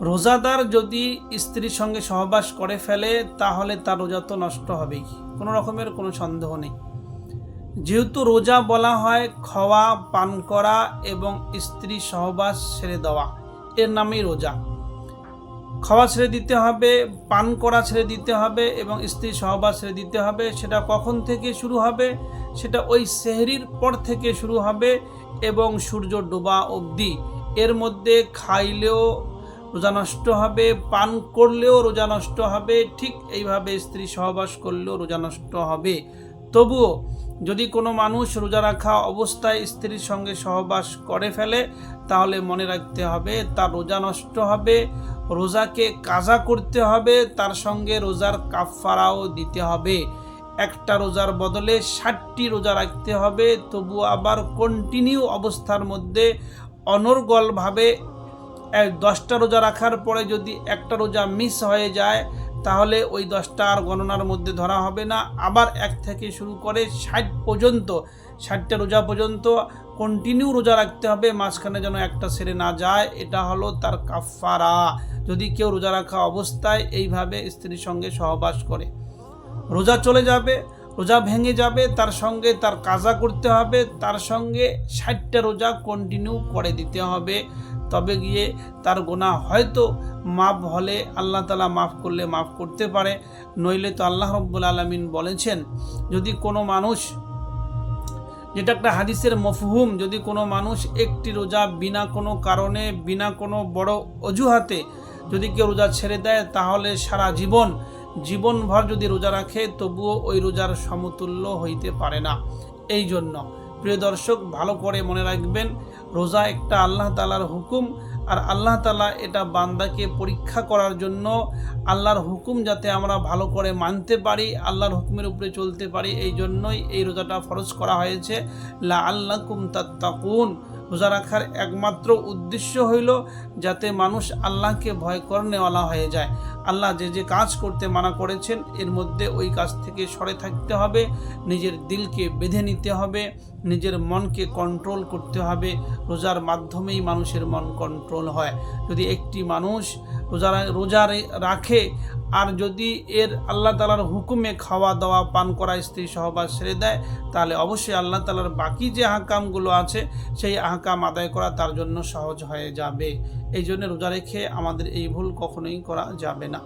রোজাদার যদি স্ত্রীর সঙ্গে সহবাস করে ফেলে, তাহলে তার রোজা তো নষ্ট হবেই। কোনো রকমের কোনো সন্দেহ নেই। যেহেতু রোজা বলা হয় খাওয়া, পান করা এবং স্ত্রী সহবাস ছেড়ে দেওয়া, এর নামেই রোজা। খাওয়া ছেড়ে দিতে হবে, পান করা ছেড়ে দিতে হবে এবং স্ত্রী সহবাস ছেড়ে দিতে হবে, সেটা কখন থেকে শুরু হবে? সেটা ওই সেহরির পর থেকে শুরু হবে এবং সূর্য ডোবা অবধি। এর মধ্যে খাইলেও রোজা নষ্ট হবে, পান করলেও রোজা নষ্ট হবে, ঠিক এইভাবে স্ত্রী সহবাস করলেও রোজা নষ্ট হবে। তবুও যদি কোনো মানুষ রোজা রাখা অবস্থায় স্ত্রীর সঙ্গে সহবাস করে ফেলে, তাহলে মনে রাখতে হবে তার রোজা নষ্ট হবে, রোজাকে কাজা করতে হবে, তার সঙ্গে রোজার কাফারাও দিতে হবে। একটা রোজার বদলে ষাটটি রোজা রাখতে হবে তবু আবার কন্টিনিউ অবস্থার মধ্যে অনর্গলভাবে দশটা রোজা রাখার পরে যদি একটা রোজা মিস হয়ে যায়, তাহলে ওই দশটা আর গণনার মধ্যে ধরা হবে না। আবার এক থেকে শুরু করে ষাট পর্যন্ত, ষাটটা রোজা পর্যন্ত কন্টিনিউ রোজা রাখতে হবে, মাঝখানে যেন একটা সেরে না যায়, এটা হলো তার কাফারা যদি কেউ রোজা রাখা অবস্থায় এইভাবে স্ত্রীর সঙ্গে সহবাস করে, রোজা চলে যাবে, রোজা ভেঙে যাবে, তার সঙ্গে তার কাজা করতে হবে, তার সঙ্গে ষাটটা রোজা কন্টিনিউ করে দিতে হবে। তবে গিয়ে তার গোনা হয়তো মাফ হলে আল্লাহ তালা মাফ করলে মাফ করতে পারে। নইলে তো আল্লাহ রব্বুল আলমিন বলেছেন, যদি কোনো মানুষ, যেটা একটা হাদিসের মফহুম, যদি কোনো মানুষ একটি রোজা বিনা কোনো কারণে, বিনা কোনো বড় অজুহাতে যদি কেউ রোজা ছেড়ে দেয়, তাহলে সারা জীবন, জীবনভর যদি রোজা রাখে, তবুও ওই রোজার সমতুল্য হইতে পারে না। এই জন্য প্রিয় দর্শক, ভালো করে মনে রাখবেন, রোজা একটা আল্লাহ তালার হুকুম, আর আল্লাহ তালা এটা বান্দাকে পরীক্ষা করার জন্য আল্লাহর হুকুম যাতে আমরা ভালো করে মানতে পারি, আল্লাহর হুকুমের উপরে চলতে পারি, এই জন্যই এই রোজাটা ফরজ করা হয়েছে। লা আল্লাহ কুম তাত্তাকুন। রোজা রাখার একমাত্র উদ্দেশ্য হইল যাতে মানুষ আল্লাহকে ভয় করনেওয়ালা হয়ে যায়। আল্লাহ যে যে কাজ করতে মানা করেছেন, এর মধ্যে ওই কাজ থেকে সরে থাকতে হবে, নিজের দিলকে বেঁধে নিতে হবে, নিজের মনকে কন্ট্রোল করতে হবে। রোজার মাধ্যমেই মানুষের মন কন্ট্রোল হয়। যদি একটি মানুষ রোজা রোজা রাখে আর যদি এর আল্লাহ তালার হুকুমে খাওয়া দাওয়া, পান করা, স্ত্রী সহবাস ছেড়ে দেয়, তাহলে অবশ্যই আল্লাহ তালার বাকি যে আহকামগুলো আছে, সেই আহকাম আদায় করা তার জন্য সহজ হয়ে যাবে। এই জন্য রোজা রেখে আমাদের এই ভুল কখনোই করা যাবে না।